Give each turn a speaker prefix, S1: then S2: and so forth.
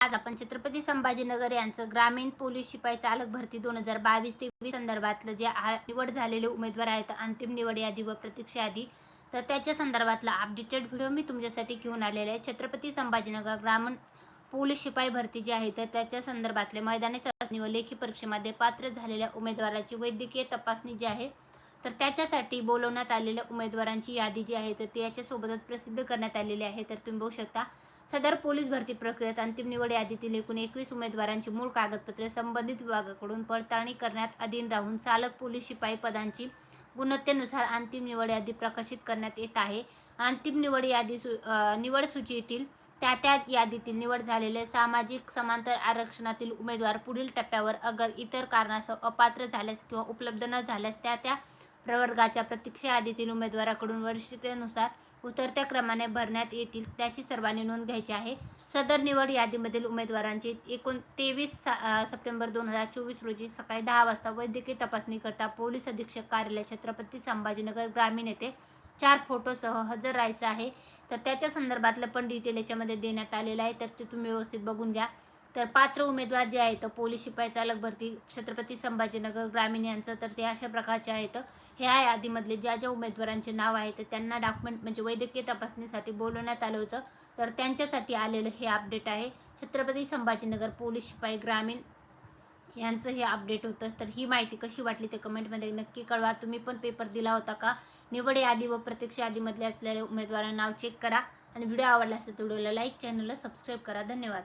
S1: आज आपण छत्रपती संभाजीनगर यांचं ग्रामीण पोलीस शिपाई चालक भरती दोन हजार बावीस तेवीस संदर्भातलं जे निवड झालेले उमेदवार आहेत अंतिम निवड यादी व प्रतीक्षा यादी तर त्याच्या संदर्भातला अपडेटेड व्हिडिओ मी तुमच्यासाठी घेऊन आलेला आहे. छत्रपती संभाजीनगर ग्रामीण पोलीस शिपाई भरती जी आहे तर त्याच्या संदर्भातले मैदानी चाचणी व लेखी परीक्षेमध्ये पात्र झालेल्या उमेदवाराची वैद्यकीय तपासणी जी आहे तर त्याच्यासाठी बोलवण्यात आलेल्या उमेदवारांची यादी जी आहे तर ती याच्यासोबतच प्रसिद्ध करण्यात आलेली आहे तर तुम्ही बघू शकता. सदर पोलीस भरती प्रक्रियेत अंतिम निवड यादीतील एकूण एकवीस उमेदवारांची मूळ कागदपत्रे संबंधित विभागाकडून पडताळणी करण्यात अधीन राहून चालक पोलीस शिपाई पदांची गुणवत्तेनुसार अंतिम निवड यादी प्रकाशित करण्यात येत आहे. अंतिम निवड यादी सु निवड सूचीतील त्या त्या यादीतील निवड झालेले सामाजिक समांतर आरक्षणातील उमेदवार पुढील टप्प्यावर अगर इतर कारणासह अपात्र झाल्यास किंवा उपलब्ध न झाल्यास त्या त्या प्रवर्गाच्या प्रतीक्षा यादीतील उमेदवाराकडून वरिष्ठतेनुसार उतरत्या क्रमाने भरण्यात येतील त्याची सर्वांनी नोंद घ्यायची आहे. सदर निवड यादीमधील उमेदवारांची एकोण तेवीस सा- सप्टेंबर दोन हजार चोवीस रोजी सकाळी दहा वाजता वैद्यकीय तपासणी करता पोलीस अधीक्षक कार्यालय छत्रपती संभाजीनगर ग्रामीण येथे चार फोटोसह हजर राहायचं आहे. तर त्याच्या संदर्भातलं पण डिटेल याच्यामध्ये देण्यात आलेलं आहे तर ते तुम्ही व्यवस्थित बघून घ्या. तर पात्र उमेदवार जे आहेत पोलीस शिपाई चालक भरती छत्रपती संभाजीनगर ग्रामीण यांचं तर ते अशा प्रकारचे आहेत. ह्या यादीमधले ज्या ज्या उमेदवारांचे नाव आहे तर त्यांना डॉक्युमेंट म्हणजे वैद्यकीय तपासणीसाठी बोलवण्यात आलं होतं. तर त्यांच्यासाठी आलेलं हे अपडेट आहे. छत्रपती संभाजीनगर पोलीस शिपाई ग्रामीण यांचं हे अपडेट होतं. तर ही माहिती कशी वाटली ते कमेंटमध्ये नक्की कळवा. तुम्ही पण पेपर दिला होता का? निवड यादी व प्रत्यक्ष यादीमधले असलेल्या उमेदवारांना नाव चेक करा. आणि व्हिडिओ आवडला असेल तर व्हिडिओला लाईक चॅनलला सबस्क्राईब करा. धन्यवाद.